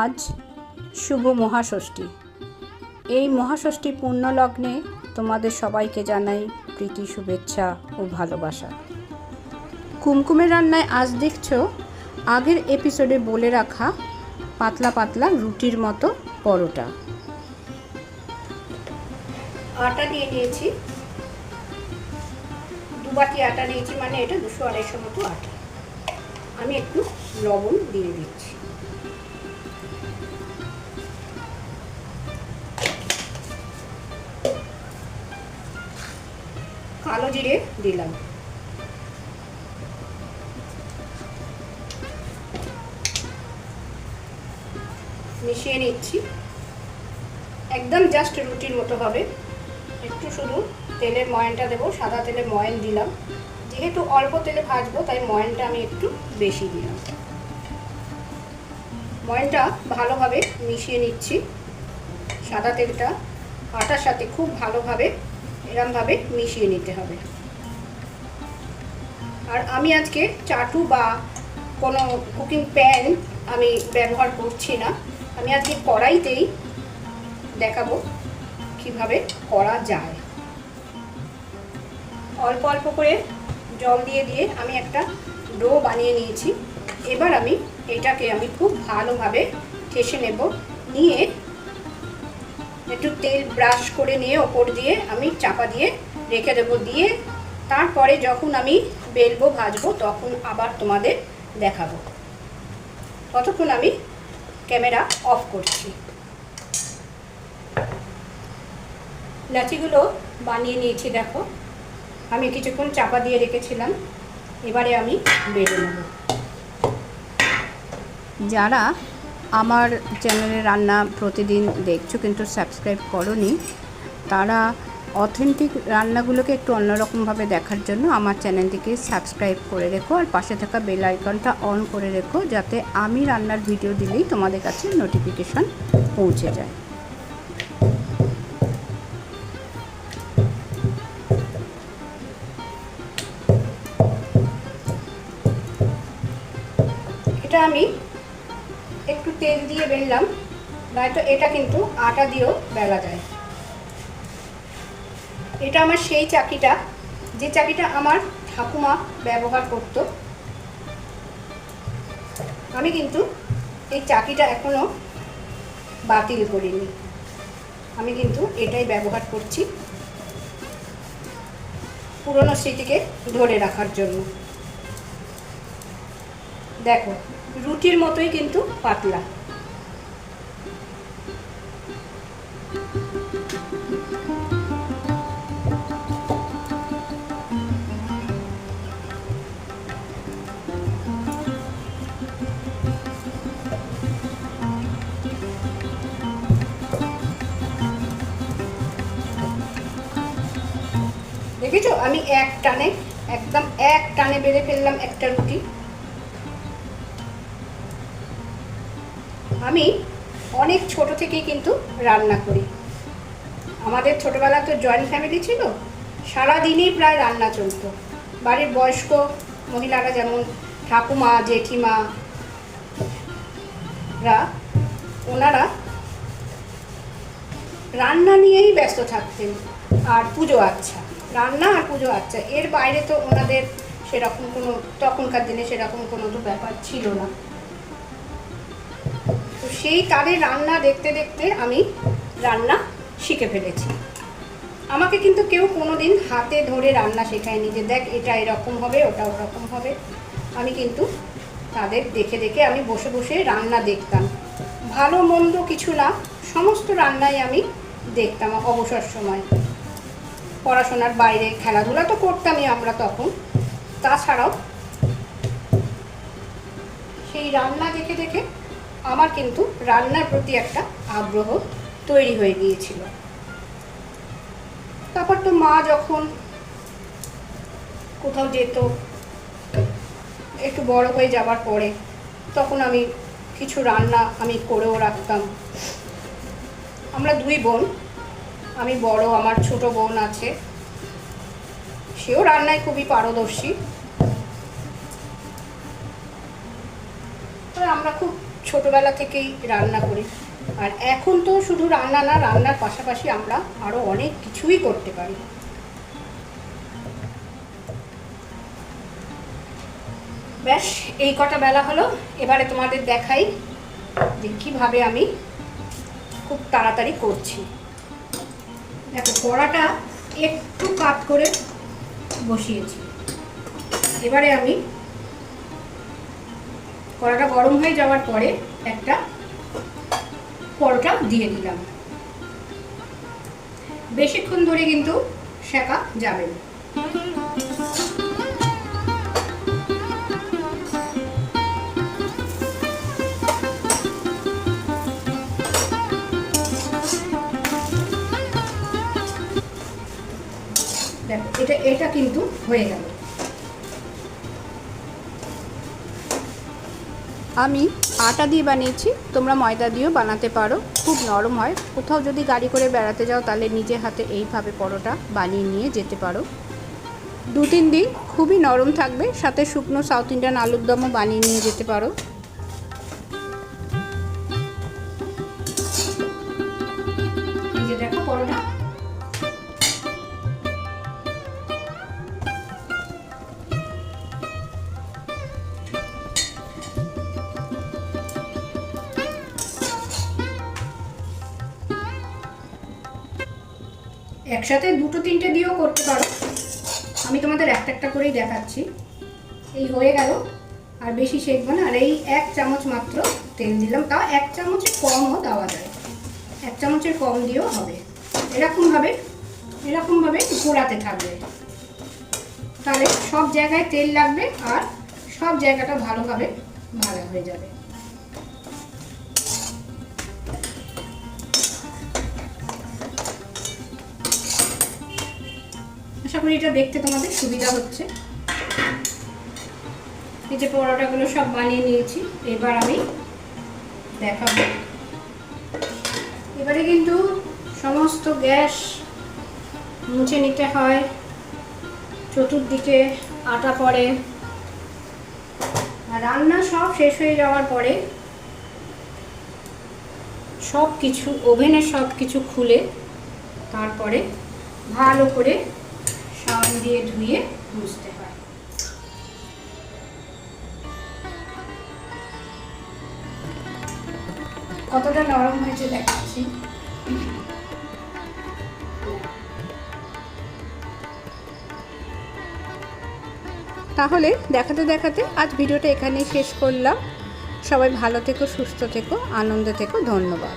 আজ শুভ মহাষষ্ঠী। এই মহাষষ্ঠী পূর্ণ লগ্নে তোমাদের সবাইকে জানাই প্রীতি, শুভেচ্ছা ও ভালোবাসা। কুমকুমের রান্নায় আজ দেখছ, আগের এপিসোডে বলে রাখা পাতলা পাতলা রুটির মতো পরোটা। আটা নিয়ে নিয়েছি দু বাটি আটা নিয়েছি মানে এটা দুশো আড়াইশো মতো আটা। আমি একটু লবণ দিয়ে দিচ্ছি। কালো জিরে দিলাম। মিশিয়ে নিচ্ছি। একদম জাস্ট রুটির মতো হবে। একটু শুধু তেলের ময়নটা দেবো, সাদা তেলে ময়ন দিলাম। যেহেতু অল্প তেলে ভাজবো, তাই ময়নটা আমি একটু বেশি দিলাম। ময়নটা ভালোভাবে মিশিয়ে নিচ্ছি। সাদা তেলটা আটার সাথে খুব ভালোভাবে এরমভাবে মিশিয়ে নিতে হবে। আর আমি আজকে চাটু বা কোনো কুকিং প্যান আমি ব্যবহার করছি না। আমি আজকে কড়াইতেই দেখাবো কীভাবে করা যায়। অল্প অল্প করে জল দিয়ে দিয়ে আমি একটা ডো বানিয়ে নিয়েছি। এবার আমি এটাকে আমি খুব ভালোভাবে ঠেসে নেব। নিয়ে একটু তেল ব্রাশ করে নিয়ে ওপর দিয়ে আমি চাপা দিয়ে রেখে দেবো। দিয়ে তারপরে যখন আমি বেলবো, ভাজবো, তখন আবার তোমাদের দেখাবো। ততক্ষণ আমি ক্যামেরা অফ করছি। লাচিগুলো বানিয়ে নিয়েছি, দেখো। আমি কিছুক্ষণ চাপা দিয়ে রেখেছিলাম। এবারে আমি বেলে নেব। যারা আমার চ্যানেলে রান্না প্রতিদিন দেখছ কিন্তু সাবস্ক্রাইব করনি, তারা অথেন্টিক রান্নাগুলোকে একটু অন্যরকমভাবে দেখার জন্য আমার চ্যানেলটিকে সাবস্ক্রাইব করে রেখো আর পাশে থাকা বেল আইকনটা অন করে রেখো যাতে আমি রান্নার ভিডিও দিলেই তোমাদের কাছে নোটিফিকেশন পৌঁছে যায়। এটা আমি একটু তেল দিয়ে বেললাম, নয়তো এটা কিন্তু আটা দিয়েও বেলা যায়। এটা আমার সেই চাকিটা, যে চাকিটা আমার ঠাকুমা ব্যবহার করত। আমি কিন্তু এই চাকিটা এখনও বাতিল করিনি। আমি কিন্তু এটাই ব্যবহার করছি পুরনো স্মৃতিকে ধরে রাখার জন্য। দেখো, রুটির মতোই কিন্তু পাতলা। দেখেছ? আমি এক টানে, একদম এক টানে বেড়ে ফেললাম একটা রুটি। আমি অনেক ছোট থেকেই কিন্তু রান্না করি। আমাদের ছোটবেলা তো জয়েন্ট ফ্যামিলি ছিল, সারাদিনই প্রায় রান্না চলতো। বাড়ির বয়স্ক মহিলারা যেমন ঠাকুমা, জেঠিমা, রা, ওনারা রান্না নিয়েই ব্যস্ত থাকতেন। আর পুজো আচ্ছা রান্না আর পুজো আচ্ছা এর বাইরে তো ওনাদের সেরকম কোনো, তখনকার দিনে সেরকম কোনো তো ব্যাপার ছিল না। সেই তাদের রান্না দেখতে দেখতে আমি রান্না শিখে ফেলেছি। আমাকে কিন্তু কেউ কোনো দিন হাতে ধরে রান্না শেখায়নি যে, দেখ, এটা এরকম হবে ওটা ওরকম হবে। আমি কিন্তু তাদের দেখে দেখে আমি বসে বসে রান্না দেখতাম। ভালো মন্দ কিছু না, সমস্ত রান্নাই আমি দেখতাম অবসর সময়। পড়াশোনার বাইরে খেলাধুলা তো করতামই আমরা তখন। তাছাড়াও সেই রান্না দেখে দেখে আমার কিন্তু রান্নার প্রতি একটা আগ্রহ তৈরি হয়ে গিয়েছিল। তারপর তো মা যখন কোথাও যেত, একটু বড় হয়ে যাবার পরে তখন আমি কিছু রান্না আমি করেও রাখতাম। আমরা দুই বোন, আমি বড়, আমার ছোট বোন আছে, সেও রান্নায় খুবই পারদর্শী। আমরা খুব ছোটোবেলা থেকেই রান্না করি। আর এখন তো শুধু রান্না না, রান্নার পাশাপাশি আমরা আরও অনেক কিছুই করতে পারি। ব্যাস, এই কটা বেলা হলো। এবারে তোমাদের দেখাই যে কীভাবে আমি খুব তাড়াতাড়ি করছি। দেখো, কড়াটা একটু কাত করে বসিয়েছি। এবারে আমি কড়াটা গরম হয়ে যাওয়ার পরে একটা পরোটা দিয়ে দিলাম। বেশিক্ষণ ধরে কিন্তু শেখা যাবে দেখো, এটা এটা কিন্তু হয়ে গেল। আমি আটা দিয়ে বানিয়েছি, তোমরা ময়দা দিয়েও বানাতে পারো। খুব নরম হয়। কোথাও যদি গাড়ি করে বেড়াতে যাও, তাহলে নিজে হাতে এইভাবে পরোটা বানিয়ে নিয়ে যেতে পারো। দু তিন দিন খুবই নরম থাকবে। সাথে শুকনো সাউথ ইন্ডিয়ান আলুর দমও বানিয়ে নিয়ে যেতে পারো। একসাথে দুটো তিনটে দিয়েও করতে পারো। আমি তোমাদের একটা একটা করেই দেখাচ্ছি। এই হয়ে গেল। আর বেশি শেখবো না। আর এই এক চামচ মাত্র তেল দিলাম। তাও এক চামচের কমও দেওয়া যায়। এক চামচের কম দিয়েও হবে। এরকমভাবে এরকমভাবে ঘোরাতে থাকবে। তাহলে সব জায়গায় তেল লাগবে আর সব জায়গাটা ভালোভাবে ভাজা হয়ে যাবে। আশা করি এটা দেখতে তোমাদের সুবিধা হচ্ছে। এই যে পরোটাগুলো সব বানিয়ে নিয়েছি, এবার আমি দেখাবো। এবারে কিন্তু সমস্ত গ্যাস মুছে নিতে হয়, চতুর্দিকে আটা পড়ে রান্না সব শেষ হয়ে যাওয়ার পরে সব কিছু ওভেনে সব কিছু খুলে তারপরে ভালো করে সাবান দিয়ে ধুয়ে মুছতে হয়। কতটা নরম হয়েছে দেখাচ্ছি। তাহলে দেখাতে দেখাতে আজ ভিডিওটা এখানেই শেষ করলাম। সবাই ভালো থেকো, সুস্থ থেকো, আনন্দ থেকো, ধন্যবাদ।